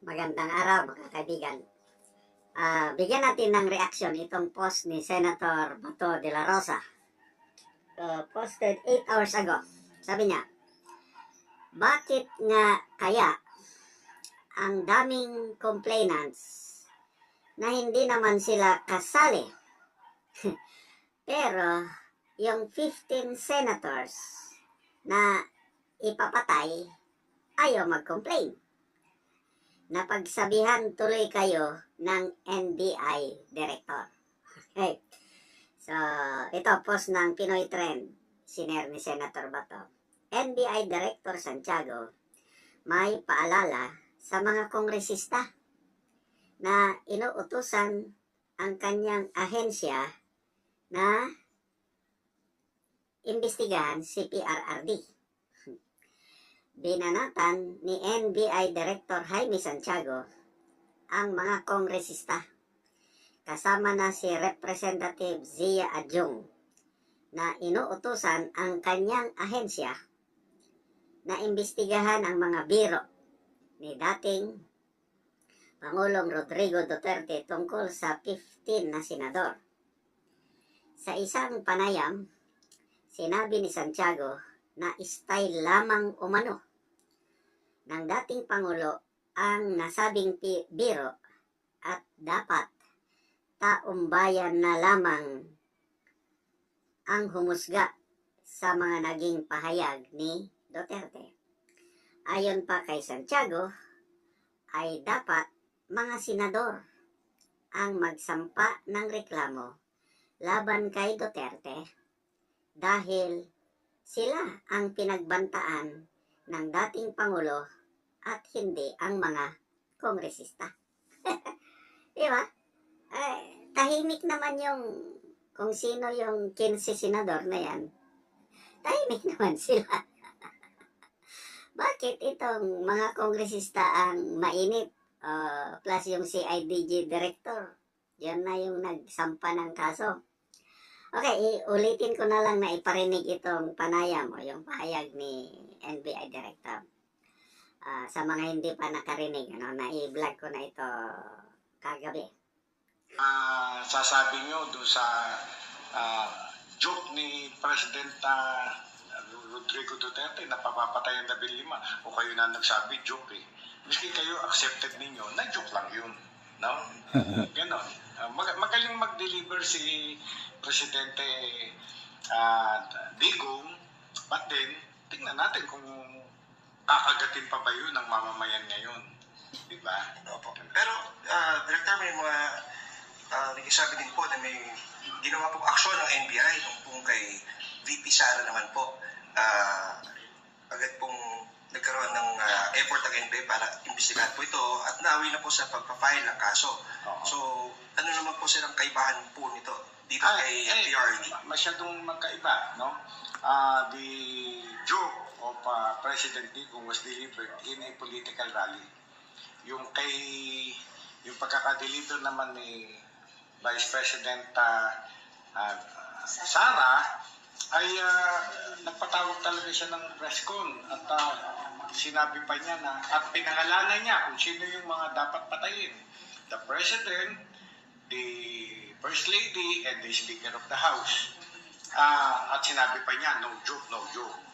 Magandang araw mga kaibigan. Ah, bigyan natin ng reaksyon itong post ni Senator Bato de la Rosa. Uh, posted 8 hours ago. Sabi niya, bakit nga kaya ang daming complainants na hindi naman sila kasali? Pero yung 15 senators na ipapatay ayaw mag-complain napagsabihan tuloy kayo ng NBI director. Okay. So, ito post ng Pinoy Trend, siner ni Senator Bato. NBI Director Santiago may paalala sa mga kongresista na inuutusan ang kanyang ahensya na imbestigahan si PRRD binanatan ni NBI Director Jaime Santiago ang mga kongresista kasama na si Representative Zia Adjung na inuutusan ang kanyang ahensya na imbestigahan ang mga biro ni dating Pangulong Rodrigo Duterte tungkol sa 15 na senador. Sa isang panayam, sinabi ni Santiago na style lamang umano ng dating Pangulo ang nasabing biro at dapat taumbayan na lamang ang humusga sa mga naging pahayag ni Duterte. Ayon pa kay Santiago, ay dapat mga senador ang magsampa ng reklamo laban kay Duterte dahil sila ang pinagbantaan ng dating Pangulo at hindi ang mga kongresista. Di ba? Ay, tahimik naman yung kung sino yung 15 senador na yan. Tahimik naman sila. Bakit itong mga kongresista ang mainit? Uh, plus yung CIDG director. Yan na yung nagsampa ng kaso. Okay, ulitin ko na lang na iparinig itong panayam o yung pahayag ni NBI director. Ah, sa mga hindi pa nakarinig, ano, na-vlog ko na ito kagabi. Ah, sasabi nyo doon sa ah, joke ni President Rodrigo Duterte na papapatay ang labil lima o kayo na nagsabi joke eh. Miski kayo accepted ninyo na joke lang yun. No? Ganon. Ah, mag- magaling mag-deliver si Presidente ah, Digong but then tingnan natin kung kakagatin pa ba yun ng mamamayan ngayon. Di ba? Opo. Pero, uh, Director, may mga uh, nagsasabi din po na may ginawa pong aksyon ng NBI nung pong kay VP Sara naman po. Uh, agad pong nagkaroon ng uh, effort ng NBI para imbestigahan po ito at nawi na po sa pagpapile ng kaso. Oo. So, ano naman po silang kaibahan po nito dito Ay, kay ay, PRD? masyadong magkaiba, no? Ah, the joke of uh, President Digong was delivered in a political rally. Yung kay yung pagkaka-deliver naman ni Vice President uh, uh, Sara ay uh, nagpatawag talaga siya ng press con at uh, sinabi pa niya na at pinangalanan niya kung sino yung mga dapat patayin. The President, the First Lady, and the Speaker of the House. Ah, at sinabi pa niya, no joke, no joke.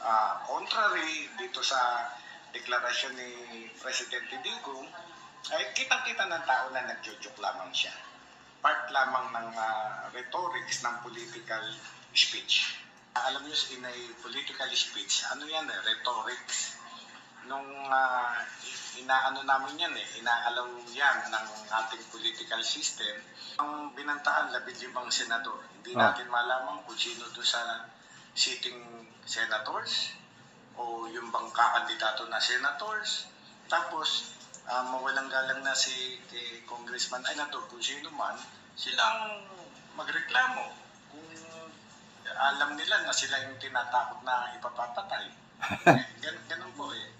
Ah, contrary dito sa deklarasyon ni Presidente Digong, ay kitang-kita ng tao na nagjo-joke lamang siya. Part lamang ng ah, rhetorics ng political speech. Alam niyo, in a political speech, ano yan eh, rhetorics. Nung ah, inaano namin yan eh, inaalaw yan ng ating political system, ang binantaan, labing limang senador. Hindi Ah. natin malaman kung sino doon sa sitting senators o yung bang kakandidato na senators. Tapos, ah, mawalang galang na si kay Congressman ay nato kung sino man, silang magreklamo kung alam nila na sila yung tinatakot na ipapapatay. Gan ganun po eh.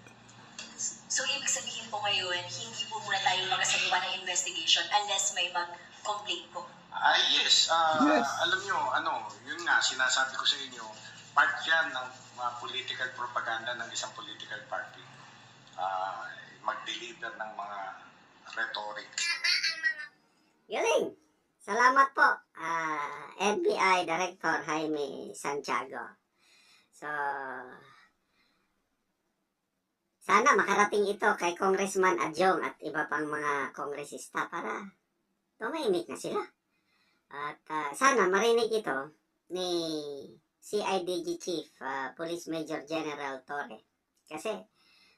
So, ibig sabihin po ngayon, hindi po muna tayo magkasagawa ng investigation unless may mag-complain po. Ah, yes. Ah, Yes. Alam nyo, ano, nga, sinasabi ko sa inyo, part yan ng mga political propaganda ng isang political party. Ah, mag-deliver ng mga rhetoric. Galing! Salamat po, ah, NBI Director Jaime Santiago. So, sana makarating ito kay Congressman Adjong at iba pang mga kongresista para tumahimik na sila. At ah, sana marinig ito ni CIDG Chief ah, Police Major General Torre. Kasi,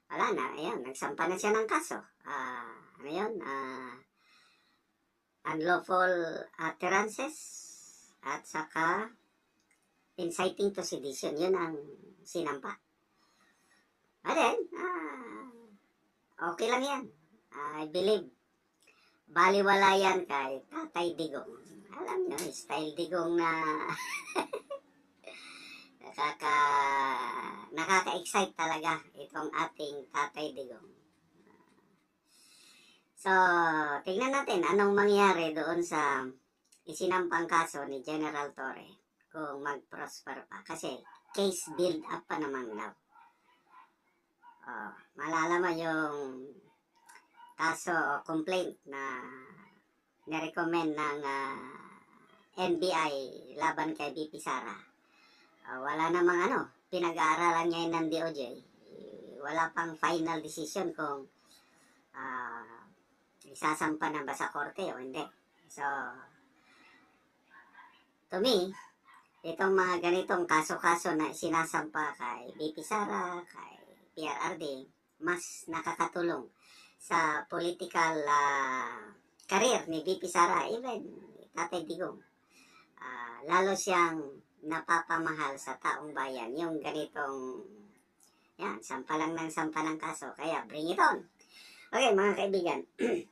wala na, ayun, nagsampa na siya ng kaso. Ah, ano yun? Ah, unlawful utterances at saka inciting to sedition. Yun ang sinampa. But then, ah, okay lang yan. I believe, baliwala yan kay Tatay Digong. Alam nyo, style Digong na nakaka nakaka-excite talaga itong ating Tatay Digong. So, tingnan natin anong mangyari doon sa isinampang kaso ni General Torre kung mag-prosper pa. Kasi case build up pa naman daw. Oh, malala mo yung kaso o complaint na nirecommend ng ah, NBI laban kay BP Sara. Ah, wala namang ano, pinag-aaralan niya ng DOJ. Wala pang final decision kung ah, isasampa na ba sa korte o hindi. So, to me, itong mga ganitong kaso-kaso na sinasampa kay BP Sara, kay PRRD, mas nakakatulong sa political ah, career ni BP Sara, even Tatay Digong. Ah, lalo siyang napapamahal sa taong bayan yung ganitong yan, sampa lang ng sampa ng kaso. Kaya bring it on. Okay, mga kaibigan.